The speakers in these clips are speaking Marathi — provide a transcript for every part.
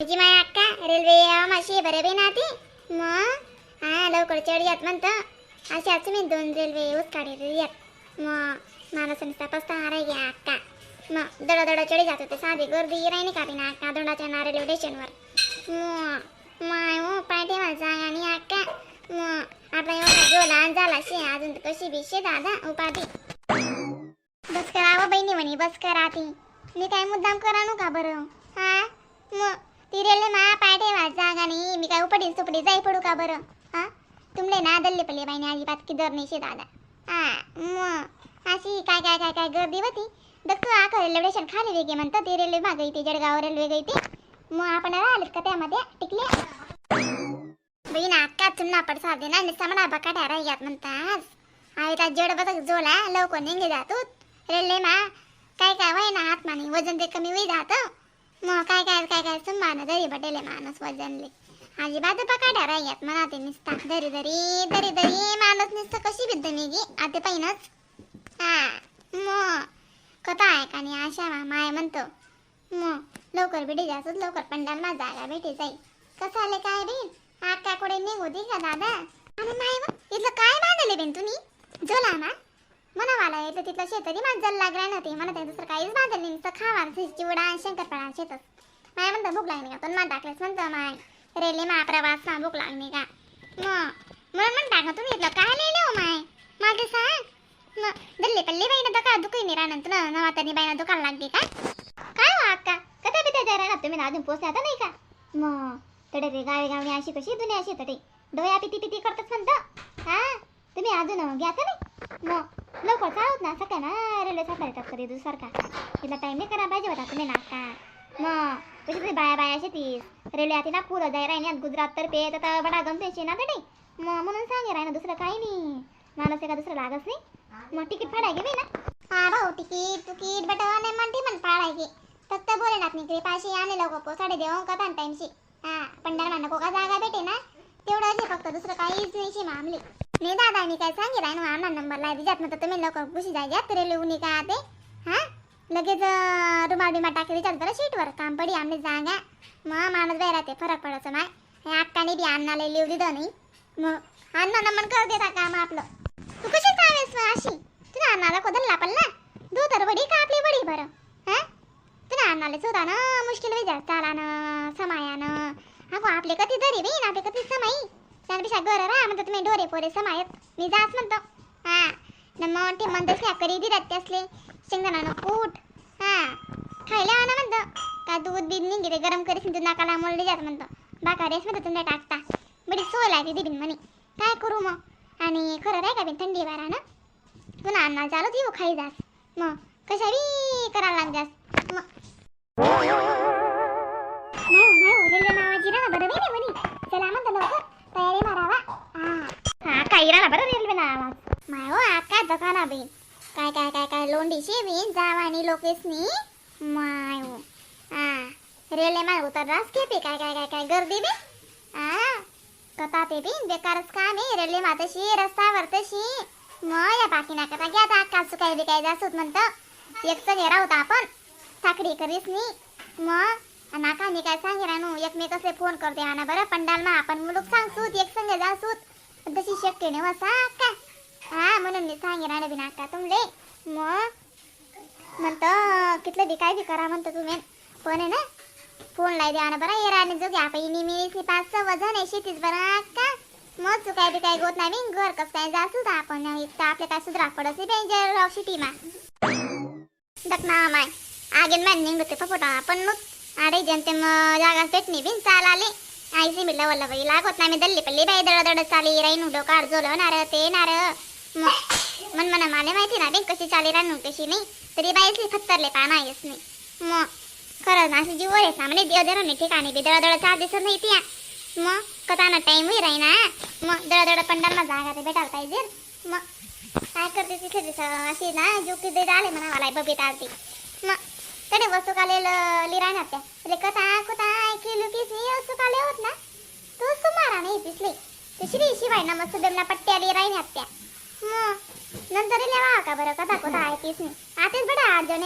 जी माय अक्का रेल्वे माशी बरे बी ना ती मग हा लवकर चढ म्हणतं अशाच मी दोन रेल्वे येऊच काढलेली येत मग मला संस्था पस्ता हाराय घ्या अक्का मग दडा दडा चढी जात होते साधी गर्दी राहिली का ना अक्का दोंडाच्या ना रेल्वे स्टेशनवर मग माय हो पाय माझा आणि अक्का मग आपला एवढा जो लहान झाला शे अजून तर कशी बिशे दादा उपाधी बस करा बहिणी म्हणे बस करा ती मी काय मुद्दाम करा नू का बरं हा मग ती रेल्वे मा पाय ठेवा जागा नाही मी काय उपडी सुपडी जाई पडू का बरं? हा? तुमले ना दल्ले पडले बाईने अजिबात किदर दर नाही शे दादा. हा मग अशी काय काय काय काय गर्दी होती? दक्क आखा रेल्वे स्टेशन खाली वेगे म्हणतं ते रेल्वे मागे जडगाव जळगाव रेल्वे गई ते मग आपण राहिलेत का त्यामध्ये? टिकले? बहीण अक्का चुन्ना पड साधे ना समना म्हणा बकाट्या राहत म्हणतास आई त्या जड बदक जोला लवकर निघे जातो रेल्वे मा काय काय वय ना आत्माने वजन ते कमी होई जातं. मग काय काय काय काय संभान दरी बटेले माणूस वजनले. अजिबात पकाड्या राहत म्हणा ते निसता. दरी दरी दरी दरी माणूस निसतं कशी भिद्ध निघी? आते पहिनच. हा मग कथा आहे का नाही? आशा मा माय म्हणतो. मग लवकर भेटी जास्त लवकर पंडाल मा जागा भेटी जाई. कसं आले काय बिन आका कुठे निघू दे का दादा? आणि माय इथलं काय बांधले बीन तुम्ही? जोला ना मनावाला येतं तिथलं शेतरी माझं जल लागला ना ते मला ते दुसरं काहीच बांधलं नाही नुसतं खावा चिवडा आणि शंकरपाळा शेतच. माय म्हणतं भूक लागली का? पण मा टाकलेस म्हणतं माय. रेल्वे मा प्रवास ना भूक लागली का? मग म्हणून म्हण टाका तुम्ही इथलं काय लिहिले हो माय? मागे सांग. मग दिल्ली पल्ली बाईनं का दुखी नाही राहणार तुला नवा तरी बाईनं दुकान लागली का? काय हो अक्का? कथा बिथा जरा तुम्ही अजून पोचले आता नाही का? मग तडे रे गावी गावी अशी कशी दुनिया अशी तडे डोया पिती पिती करतच म्हणतं. हा तुम्ही अजून घ्या का नाही. मग लवकर चालवत ना सकाळ ना रेल्वे सकाळी येतात कधी दुसारखा तिला टाइम नाही करा पाहिजे होता तुम्ही नाका मग कशी तरी बाया बाया शेतीस. रेल्वे आती नागपूर जाय राहिनी गुजरात तर तर बडा गमतेची ना तडे मग म्हणून सांगे राहिना दुसरं काही नाही. माणूस एका दुसरं लागत नाही. मग तिकीट फाडाय घे ना? हा भाऊ तिकीट तुकीट बटवा नाही म्हणते पण फाडाय घे फक्त बोले ना निकडे पाचशे आणि लवकर साडे देऊ का टाइमशी हा पंढर म्हणा कोका जागा भेटे ना तेवढं फक्त दुसरं काहीच नाही शे मामले. नाही दादा मी काय सांगितलं राय ना आम्हाला नंबर ला दिजात ना तर तुम्ही लवकर घुशी जाय रेल्वे उनी का ते हा? लगेच रुमाल बिमा टाकी विचार बरं शीटवर. काम पडी आमने जागा. मग माणूस बाहेर राहते फरक पडायचं माय. हे अक्काने बी अन्नाला लिव दिलं नाही. मग अण्णा नमन कर देता काम आपलं? तू कशी चावेस मग अशी? तुला अन्नाला कोदल लापल ना दू तर वडी का आपली वडी बरं? हा? तुला अन्नाला चोरा ना मुश्किल विचार चालानं समायानं. अगो आपले कधी दरी बी आपले कधी समाई? त्यापेक्षा घर राहा म्हणतो तुम्ही डोरे पोरे समायत. मी जास म्हणतो. हा. न मग ते म्हणतोस ना करी दिलात त्यासले शेंगदाणानं कूट हा. खायला आणा म्हणतो. का दूध बीध निघे ते गरम करीस तू नाकाला मोडले जात म्हणतो. बाका रेस म्हणतो तुम्ही टाकता. बडी सोय लागते दिबीन म्हणे. काय करू मग? आणि खरं राय का बिन थंडी वारा ना? पुन्हा अन्ना चालू देऊ खाई जास. मग कशा बी करायला लाग जास काय काय लोंडीशी बी जावानी लोकेसनी माय हो हा रेल्वे माय उतर रास घेते काय काय काय काय गर्दी बी. हा कथा ते बी. बेकारच काम नाही. रेल्वे मातशी रस्त्यावर तशी. मग या बाकी ना कथा घ्या आता काय बी काय जासूत म्हणतं. एक सगळे राहतो आपण. साखरी करीस नी मग नाका मी काय सांगे रानू? एकमेकासले फोन करते हा बरं. पंडाल मा आपण मुलूक सांगसूत एक संग जासूत. तशी शक्य नाही वसा का हा म्हणून मी सांगे राणू बी नाका तुमले. मग म्हणतं कितलं बी काय बी करा म्हणतो तुम्ही. पण आहे ना फोन लाई द्या ना बरं येराने जो घ्या पहिली मी पाच वजन आहे शेतीच बरं का? मग चुकाय काय बी काय गोत नाही घर कस काय जासूत आपण. इतकं आपले काय सुधरा पडत बेंजर शिटी मा दखना माय. आगे मॅन होते पपोटा. आपण मग अरे जनते मग जागा भेटणे बिन चाल आले. आईचे मिळलं वल्ल बाई लागत नाही मी दल्ली पल्ली बाई दड चाली राही नुडो काढ जोल नार ते नार मग मन म्हणा माले माहिती ना बिन कशी चाली राहणू कशी नाही? तरी बाईसली फत्तरले पाना येस नाही मग खरं ना असं जीवर आहे सामने देव देणार नाही ठिकाणी बी दळदळ दड दिसत नाही त्या मग कथाना टाइम होई राही ना मग दळदळ पंडांना जागा ते भेटायला पाहिजे. मग काय करते तिथे दिस अशी ना जुकी दे आले म्हणा मला बबीत आलती. मग तडे वस्तू काले लिराय ना त्या. रे कथा कुता ऐकिलू किलू मी वस्तू काले होत ना. तू सुमारा नाही पिसले ते श्री शिवाय ना मस्त बेमना पट्ट्या लिराय ना त्या. मग नंतर लेवा का बरं? का कुता आहे तीच नाही. आतेच बेटा आठ जण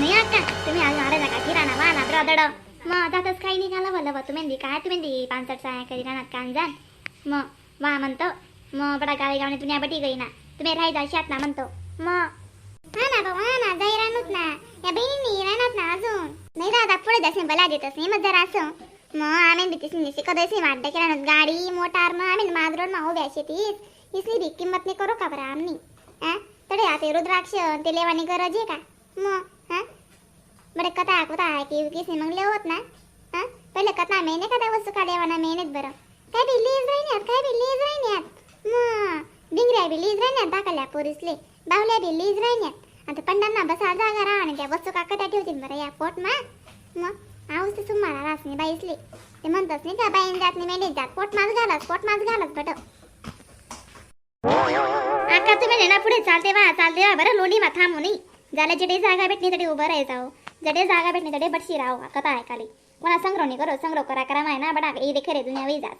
नाही आता तुम्ही आज आडे किराणा वाना ब्रदड मग जातच काही निघाला भलं बा तुम्ही काय? तुम्ही पानसट साया करी राहणार कान जाण मग वा म्हणतो. मग बडा गावी गावने तुम्ही बटी गई ना तुम्ही राहायचा शेत ना म्हणतो. मग हा ना बाबा हा ना. जाई राहणार ना. या बहिणींनी राहणार ना अजून. नाही दादा पुढे दसे बला देतच नाही. मग जरा असं मग आम्ही भीतीस निशी कधीच वाटतं की राहणार गाडी मोटार मग आम्ही माजरोड मा उभ्या शेतीस इसली भी किंमत नाही करू का बरं आम्ही? हा तडे आता रुद्राक्ष ते लेवानी गरज आहे का? मग हा बरं कथा कुठं आहे की किसने मग लेवत ना? हा पहिले कथा मेहने कथा वस्तू का लेवाना मेहनत बरं? काय बी लीज राहिन्यात काय बी लीज राहिण्यात म डिंगऱ्या बी लीज राहिण्यात दाखल्या पोरीसले. बावल्या बी लीज राहिन्यात. आता पंडांना बसा जागा राहा आणि त्या वस्तू का कथा ठेवतील बरं या पोट मा मग आऊस ते सुमारा रास नाही बाईसले. ते म्हणतच नाही का बाईन जात नाही मेंढी जात. पोट मास घालत पोट मास घालत बट आका तुम्ही ना पुढे चालते वा चालते वा बरं लोणी मा थांबू नाही ज्याला जेडे जागा भेटली तरी उभं राहायचं हो जडे जागा भेटली तडे बटशी राहो कथा ऐकाली कोणा संग्रह नाही करो संग्रह करा करा माय ना बडा इथे खरे दुनिया वही जात.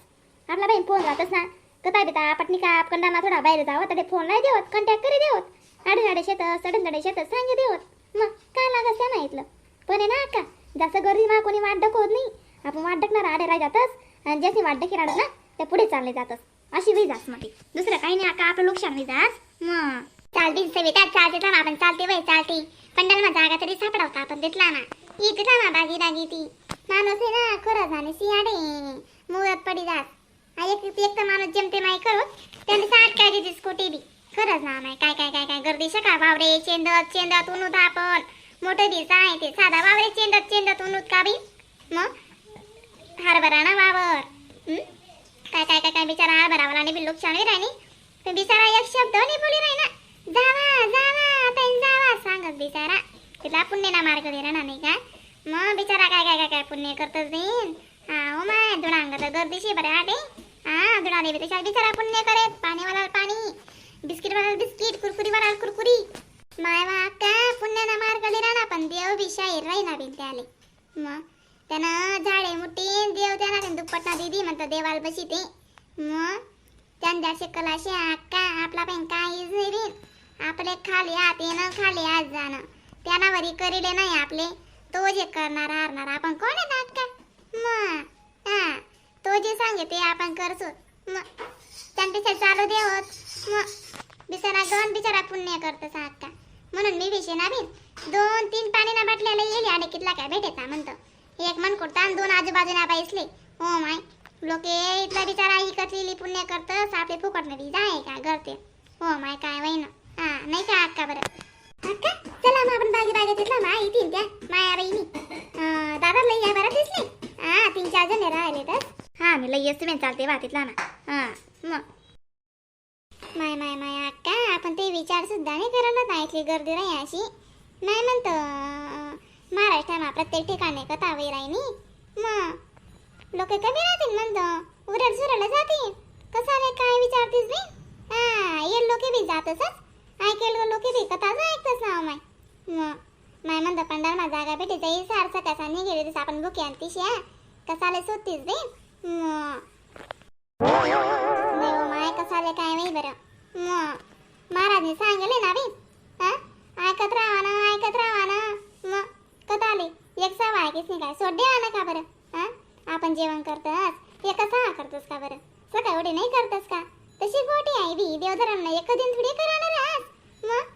आपला बाई फोन राहतच ना. कथा बिता पटनी का कंडाना थोडा बाहेर जावं. तडे फोन नाही देवत कॉन्टॅक्ट करी देवत. आडे आडे शेत सडन तडे शेत सांगे देवत. मग काय लागत त्या इथलं? पण आहे ना का जास्त गर्दी ना कोणी वाट होत नाही. आपण वाट डकणार आडे राह जातच आणि ज्याची वाट डकी राहणार ना ते पुढे चालले जातच अशी वेळ जासमध्ये दुसरं काही नाही आका आपलं नुकसान नाही जास मग चालते सविता चालते ना आपण चालते वय चालते. पंडाल मा जागा तरी सापडावता आपण तिथला ना? इथला ना बागी दागी ती. माणूस आहे ना खरं झाले सियाडे मुळात पडी जास एक एक तर माणूस जमते माय करू त्याने साठ काय देते स्कूटी बी. खरंच ना माय काय काय काय काय गर्दी शका बावरे चेंदत चेंदत उन्हू आपण. मोठे दिसा आहे ते. साधा बावरे चेंदत चेंदत उनुत का बी मग हरभरा ना वावर काय काय काय काय बिचारा हरभरा वाला आणि बिल्लूक छान राहिनी पण बिचारा एक शब्द नाही बोली राही ना जावा जावा आता जावा सांगत बिचारा. तिला पुण्य ना मार्ग दे ना नाही का? मग बिचारा काय काय काय काय पुण्य करतच देईन हा ओ माय दुणांग तर गर्दीशी बरे आटे हा दुणा देवी तशा बिचारा पुण्य करेत पाणीवाला पाणी. बिस्किट वाला बिस्किट कुरकुरी वाला कुरकुरी. माय वा का पुण्य ना मार्ग दिला ना पण देव बी शाहीर राही ना बिन त्याले मग त्यानं झाडे मुठी देव त्यांना दुप्पटना दिदी म्हणतो देवाल बशी ते. मग त्यांच्या शिकलाशी अक्का आपला पण काहीच नाही बिन. आपले खाली आत येणं खाली आत जाणं. त्यांना वरी करीले नाही आपले. तो जे करणार हारणार आपण कोण आहे ना अक्का? मग हा तो जे सांगे ते आपण करतो. मग त्यांच्यासाठी चालू देवत मग बिचारा गण बिचारा पुण्य करतो अक्का. म्हणून मी विषय ना दोन तीन पाणी ना बाटल्याला येईल आणि कितला काय भेटेचा म्हणतं. एक मन कुर्ता आणि दोन आजूबाजूला बाईसले हो माय लोके इथला बिचारा लिहिली पुण्य करतस आपले फुकट नदी जाय का करते हो माय काय वय ना हा नाही का अक्का बरं? अक्का चला मग आपण बागे बागे तिथला माय येतील त्या माया बहिणी दादा लई या बरं दिसले. हा तीन चार जण राहिले तर. हा मी लई असते चालते वा तिथला ना. हा मग. माय माय माय अक्का आपण ते विचार सुद्धा नाही करत ना इथली गर्दी राही अशी. नाही म्हणतो अं, महाराष्ट्रात प्रत्येक ठिकाणी कथा राहिनी मग लोक कमी राहतील म्हणतो उरड सुरडला जातील. कसाले काय विचारतीस बी? हा ये लोक बी जातच. ऐकेल लोक बी कथाच ऐकतच ना हो माय. मग माय म्हणतो पंढर मा जागा भेटे जाई सारसा कसा निघेल तसं आपण बुके आणतीस या कसाले सुटतीस बी? मग. नाही हो माय कसाले काय नाही बरं. महाराजने सांगले ना बी हा? ऐकत राहा ना ऐकत राहा ना. मग कथा आले? एक सहा ऐकीस नाही काय सोड देवा ना का बरं? हा? आपण जेवण करतस? एक सहा करतस का बरं? सकाळ एवढे नाही करतस का? तशी गोटी आहे बी देवधरांना एक दिन थोडी करणार आज मग?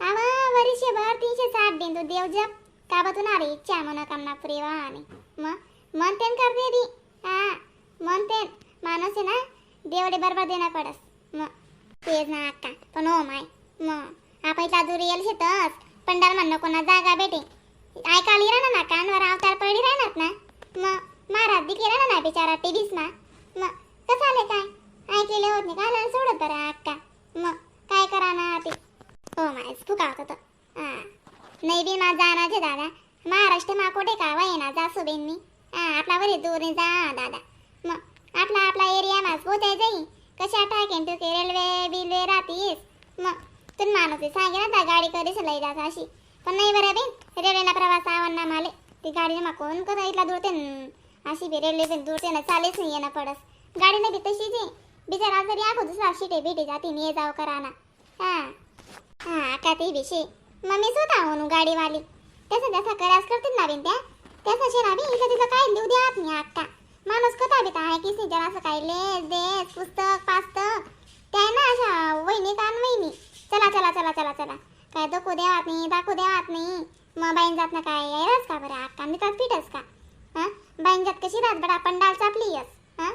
आवा वर्षभर तीनशे साठ दिन तू देव जप. का बतून आली इच्छा मनोकामना प्रेवा आणि मग? मनतेन करते दी हा. मनतेन माणूस आहे ना देवडे बरोबर देणं पडस. मग? तेच ना अक्का पण हो माय. मग आपल्या दूर येईल शेतस. पंडाल म्हणणं कोणा जागा भेटे. ऐकाली राहणार ना कानवर अवतार पडली राहणार ना. मग महाराज दिखे राहणार ना बिचारा टीव्हीच ना मग कसं आले काय ऐकलेले होत नाही काय सोडत बरं अक्का मग काय करा ना ते हो माय फुका होत हा नाही बी मा जाणार दादा महाराष्ट्र मा कोठे का वय ना जा सुबेननी हा आपला वरी दूर नाही जा दादा मग आपला आपला एरिया मास पोचाय जाई कशा टाकेन तू के रेल्वे बिल्वे राहतीस मग तुन माणूस आहे, सांगे ना गाडी कधीच लई जात अशी. पण नाही बरं बिन रेल्वेला प्रवास आवडना माले. ती गाडी मग कोण कसा इथला दूरते न. अशी बी रेल्वे बिन दूरते ना चालेच नाही येणं पडस गाडी नाही बी तशीच आहे. बिचारा जरी आखो दुसरा शिटे भेटे जाते ये जाव करा ना हा. हा का ते विषय मग मी स्वतः म्हणू गाडीवाली. त्याचं त्याचा करास करतील ना बिन त्या त्याचं शेरा बी. इथं तिथं काय लिहू द्या नाही अक्का माणूस कथा बी आहे की सिजन असं काय लेस देस पुस्तक पास्तक. त्या ना अशा वहिनी कान वहिनी? चला चला चला चला चला. काय दखू देवात नाही दाखवू देवात नाही. मग बाईन जात ना काय यायलाच का बरं? अक्का मी तर पिठच का? हां? बाईन जात कशी रात बडा डाल चापली यस. हा?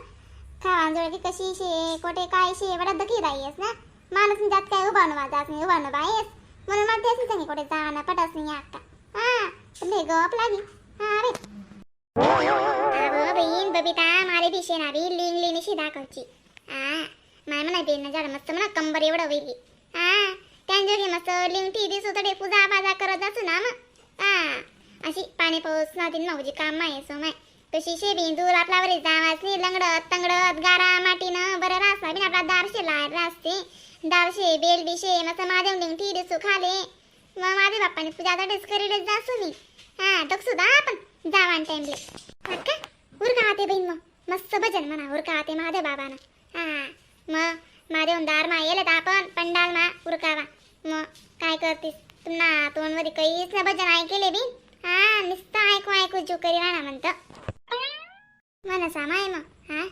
खावांजोळी कशी शे कोठे काय शे? बडा दखी राहीस ना? माणूस जात काय उभावणं वाजास नाही उभावणं बायस म्हणून मग तेच नाही कुठे जाणं पटस नाही अक्का हां? लय गप लागी. हां रे. अहो बहीण बबिता मारे दिशे ना बी लिंग लिनिशी दाखवची हां माय म्हणा ते ना झाड मस्त म्हणा कंबर एवढं वेली हा त्यांच्या मस्त लिंगटी दिसू तर पूजा बाजा करत असू ना मग. हा. अशी पाणी पाऊस ना माऊजी काम माय सो माय. कशी शेबी दूर आपला वरी जावाच लंगडत तंगडत गारा माटीनं बरं रासला बिन आपला दारशे लाय रासते. दारशे बेल बिशे मस्त माझ्या लिंगटी दिसू खाले. मग माझ्या बाप्पाने पूजा तडेच करीलच जासू मी हा दक्षू सुद्धा आपण जावान टाइमले अक्का उरका आते बहीण मग मस्त भजन म्हणा उरका आते महादेव बाबानं. हा मग महादेव दार मा येले आपण पंडाल मा उरकावा मग काय करतीस? पुन्हा तोंडमध्ये काहीच ना भजन ऐकले बी. हा नुसतं ऐकू ऐकू जू करी राहणार म्हणतं. मनसा माय मग हा?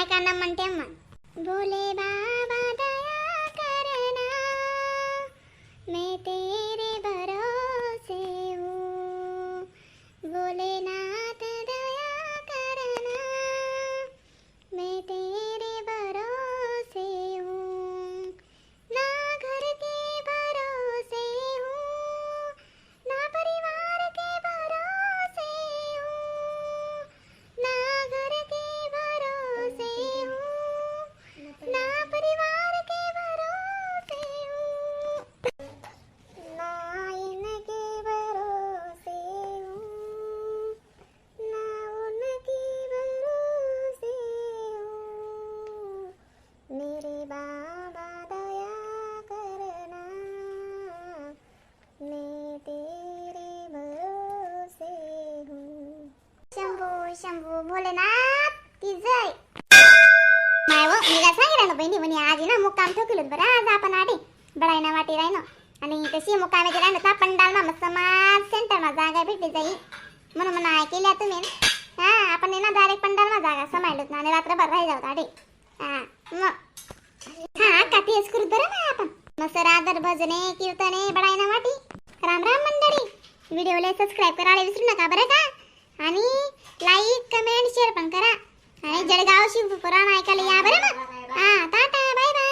ऐका ना म्हणते मग बोले बाबा दया करना मैं तेरे काम ना मुक्काम बरं आज आपण आडे बडायना वाटी राहिनो आणि तशी मुक्कामेची राहिनो तर आपण डाल मामा समाज सेंटर मा जागा भेटली जाईल म्हणून म्हणून ऐकल्या तुम्ही. हा आपण ना डायरेक्ट पंडाल मा जागा समायलोत ना आणि रात्रभर राही जाऊ आडे. हा मग हा का तेच करू बरं ना आपण. मस्त रादर भजने कीर्तने बडायना वाटी. राम राम मंडळी. व्हिडिओला सबस्क्राईब करायला विसरू नका बरं का? आणि लाईक कमेंट शेअर पण करा. आणि जळगाव शिवपुराण ऐकायला या बरं मग. हा टाटा बाय बाय